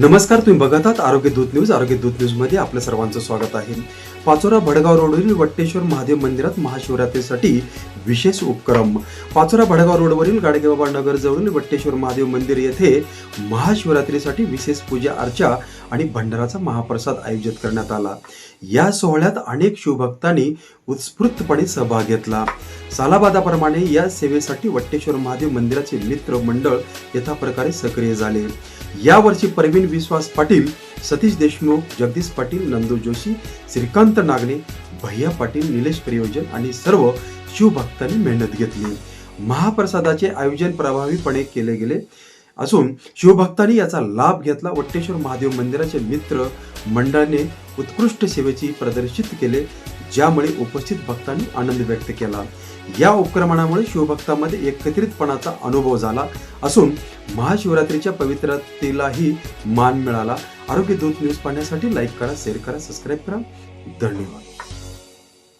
नमस्कार तुम्ही बघत आहात आरोग्य दूत न्यूज. आरोग्य दूत न्यूजमध्ये आपलं सर्वांचं स्वागत आहे. पाचोरा भडगाव रोडवरील वट्टेश्वर महादेव मंदिरात महाशिवरात्रीसाठी विशेष उपक्रम. पाचोरा भडगाव रोडवरील गाडगेबाबा नगर जवळील वट्टेश्वर महादेव मंदिर येथे महाशिवरात्रीसाठी विशेष पूजा अर्चा आणि भंडाराचा महाप्रसाद आयोजित करण्यात आला. या सोहळ्यात अनेक शिवभक्तांनी उत्स्फूर्तपणे सहभाग घेतला. सालाबादाप्रमाणे या सेवेसाठी वट्टेश्वर महादेव मंदिराचे मित्र मंडळ यथा प्रकारे सक्रिय झाले. यावर्षी परवीन विश्वास पाटील सतीश देशमुख जगदीश पाटील नंदू जोशी श्रीकांत नागणे भैया पाटील निलेश परियोजन आणि सर्व शिवभक्तांनी मेहनत घेतली. महाप्रसादाचे आयोजन प्रभावीपणे केले गेले असून शिवभक्तांनी याचा लाभ घेतला. वट्टेश्वर महादेव मंदिराचे मित्र मंडळाने उत्कृष्ट सेवेची प्रदर्शित केले. ज्यामुळे उपस्थित भक्तांनी आनंद व्यक्त केला. या उपक्रमणामुळे शिवभक्तांमध्ये एकत्रितपणाचा अनुभव झाला असून महाशिवरात्रीच्या पवित्रतेलाही मान मिळाला. आरोग्य दूत न्यूज पाहण्यासाठी लाईक करा शेअर करा सबस्क्राईब करा. धन्यवाद.